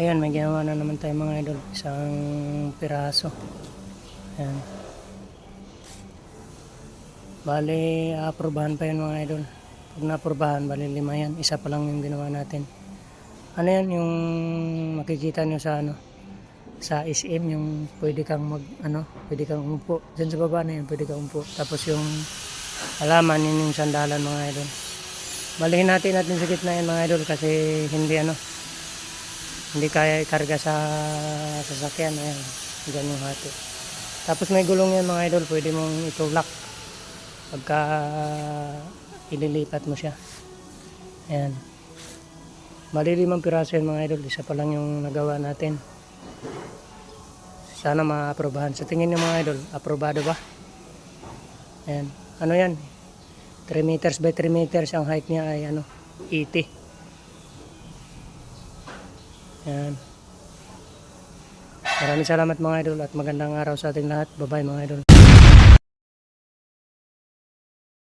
Ayan, may ginawa na naman tayo mga idol. Isang piraso. Ayan. Bali, aprobahan pa yun mga idol. Pag naprobahan, bali lima yan. Isa pa lang yung ginawa natin. Ano yan, yung makikita nyo sa ano, sa SM, yung pwede kang mag, ano, pwede kang umpo. Diyan sa baba na yan, pwede kang umpo. Tapos yung halaman, yun yung sandalan mga idol. Balihin natin natin sa gitna yan mga idol kasi hindi ano, hindi kaya ikarga sa sasakyan. Ayan, dyan yung hati. Tapos may gulong yan mga idol, pwede mong itulak pagka ililipat mo siya. Ayan. Bali limang piraso yan mga idol, isa pa lang yung nagawa natin. Sana ma-aprobahan. Sa tingin niyo mga idol, aprobado ba? Ayan. Ano yan? 3 meters by 3 meters ang height niya ay ano, 80. Ayan. Maraming salamat mga idol at magandang araw sa ating lahat. Bye-bye mga idol.